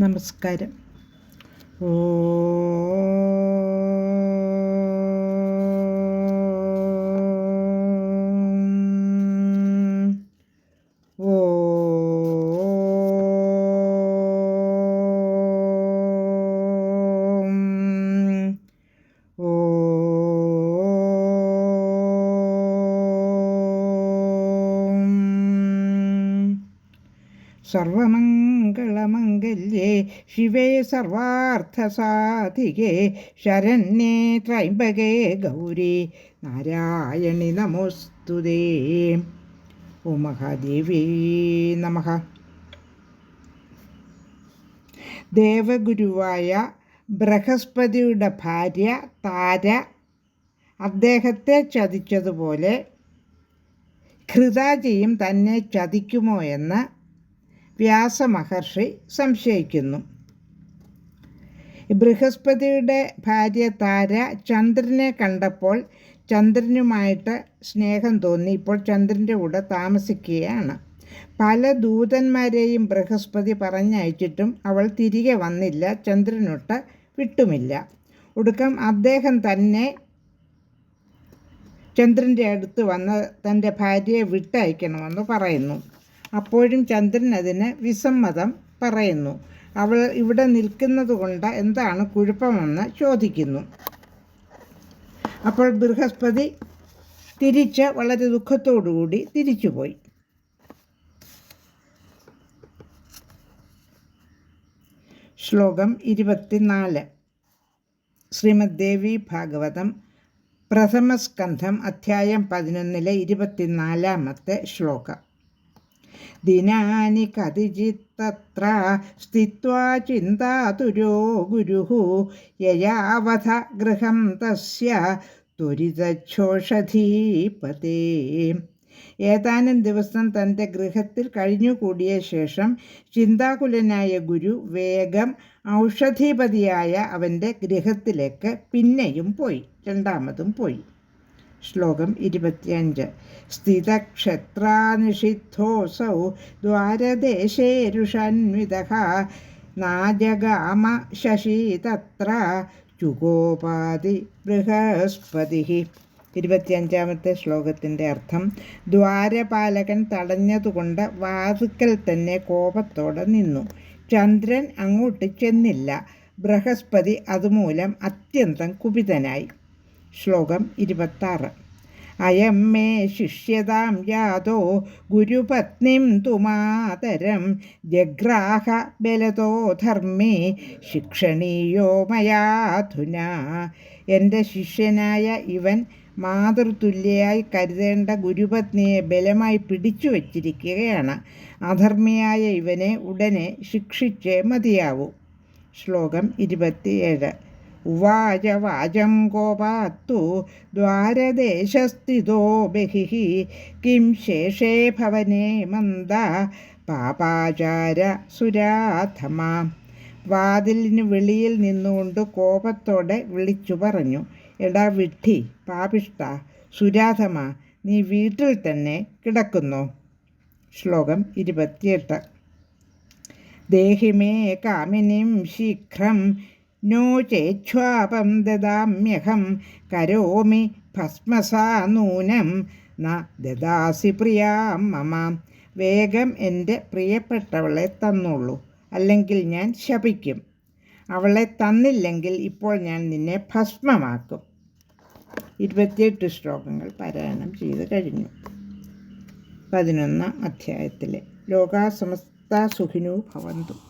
നമസ്കാരം. ഓ ഓ ഓ സർവമംഗളമംഗല്യേ ശിവേ സർവാർത്ഥസാധികേ ശരണ്യേ ത്രൈംബകേ ഗൗരി നാരായണി നമോസ്തുതേ. ഓ മഹാദേവി നമ. ദേവഗുരുവായ ബൃഹസ്പതിയുടെ ഭാര്യ താര അദ്ദേഹത്തെ ചതിച്ചതുപോലെ ഘൃതാജിയും തന്നെ ചതിക്കുമോ എന്ന് വ്യാസമഹർഷി സംശയിക്കുന്നു. ബൃഹസ്പതിയുടെ ഭാര്യ താര ചന്ദ്രനെ കണ്ടപ്പോൾ ചന്ദ്രനുമായിട്ട് സ്നേഹം തോന്നി. ഇപ്പോൾ ചന്ദ്രന്റെ കൂടെ താമസിക്കുകയാണ്. പല ദൂതന്മാരെയും ബൃഹസ്പതി പറഞ്ഞയച്ചിട്ടും അവൾ തിരികെ വന്നില്ല ചന്ദ്രനൊട്ട് വിട്ടുമില്ല. ഒടുക്കം അദ്ദേഹം തന്നെ ചന്ദ്രന്റെ അടുത്ത് വന്ന് തന്റെ ഭാര്യയെ വിട്ടയക്കണമെന്ന് പറയുന്നു. അപ്പോഴും ചന്ദ്രൻ അതിന് വിസമ്മതം പറയുന്നു. അവൾ ഇവിടെ നിൽക്കുന്നത് കൊണ്ട് എന്താണ് കുഴപ്പമെന്ന് ചോദിക്കുന്നു. അപ്പോൾ ബൃഹസ്പതി തിരിച്ച് വളരെ ദുഃഖത്തോടുകൂടി തിരിച്ചുപോയി. ശ്ലോകം ഇരുപത്തിനാല്. ശ്രീമദ് ദേവി ഭാഗവതം പ്രഥമസ്കന്ധം അധ്യായം പതിനൊന്നിലെ ഇരുപത്തിനാലാമത്തെ ശ്ലോകം. ദിനാനി കതിചിത്തത്ര സ്ഥിത്വാ ചിന്താതുരോ ഗുരുഹ യയാവധ ഗൃഹം തസ്യ ത്വരിതച്ഛോഷധീപതേ ഏതാനും ദിവസം തന്റെ ഗൃഹത്തിൽ കഴിഞ്ഞുകൂടിയ ശേഷം ചിന്താകുലനായ ഗുരു വേഗം ഔഷധിപതിയായ അവന്റെ ഗൃഹത്തിലേക്ക് പിന്നെയും പോയി രണ്ടാമതും പോയി. ശ്ലോകം ഇരുപത്തിയഞ്ച്. സ്ഥിതക്ഷത്രാനിഷിദ്ധോസൗ ദ്വാരദേശേരുഷന്വിതഹ നാജഗാമ ശശി തത്ര ചുഗോപാതി ബൃഹസ്പതി. ഇരുപത്തിയഞ്ചാമത്തെ ശ്ലോകത്തിന്റെ അർത്ഥം ദ്വാരപാലകൻ തടഞ്ഞതുകൊണ്ട് വാതുക്കൽ തന്നെ കോപത്തോടെ നിന്നു. ചന്ദ്രൻ അങ്ങോട്ട് ചെന്നില്ല. ബൃഹസ്പതി അതുമൂലം അത്യന്തം കുപിതനായി. ശ്ലോകം ഇരുപത്താറ്. അയം മേ ശിഷ്യതാം യാതോ ഗുരുപത്നിം തുമാതരം ജഗ്രാഹ ബലതോ ധർമ്മേ ശിക്ഷണീയോ മയാധുന എന്റെ ശിഷ്യനായ ഇവൻ മാതൃതുല്യയായി കരുതേണ്ട ഗുരുപത്നിയെ ബലമായി പിടിച്ചു വച്ചിരിക്കുകയാണ്. അധർമ്മിയായ ഇവനെ ഉടനെ ശിക്ഷിച്ചേ മതിയാവൂ. ശ്ലോകം ഇരുപത്തിയേഴ്. ഉവാച വാചം ഗോപാത്തു ദ്വാരദേശസ്ഥിതോ ബഹിः. കിം ശേഷേ ഭവനേ മന്ദ പാപാചാര സുരാധമ. വാതിലിന് വെളിയിൽ നിന്നുകൊണ്ട് കോപത്തോടെ വിളിച്ചു പറഞ്ഞു എടാ വിഡ്ഢി പാപിഷ്ട സുരാധമ നീ വീട്ടിൽ തന്നെ കിടക്കുന്നു. ശ്ലോകം ഇരുപത്തിയെട്ട്. ദേഹിമേ കാമിനിം ശീഘ്രം നോ ചേച്ഛ്വാപം ദദാമ്യഹം കരോമി ഭസ്മസാ നൂനം. ന ദദാസി പ്രിയാ മമ. വേഗം എന്റെ പ്രിയപ്പെട്ടവളെ തന്നുള്ളൂ അല്ലെങ്കിൽ ഞാൻ ശപിക്കും. അവളെ തന്നില്ലെങ്കിൽ ഇപ്പോൾ ഞാൻ നിന്നെ ഭസ്മമാക്കും. ഇരുപത്തിയെട്ട് ശ്ലോകങ്ങൾ പാരായണം ചെയ്ത് കഴിഞ്ഞു. പതിനൊന്നാം അധ്യായത്തിലെ. ലോകാസമസ്ത സുഖിനു ഭവന്തു.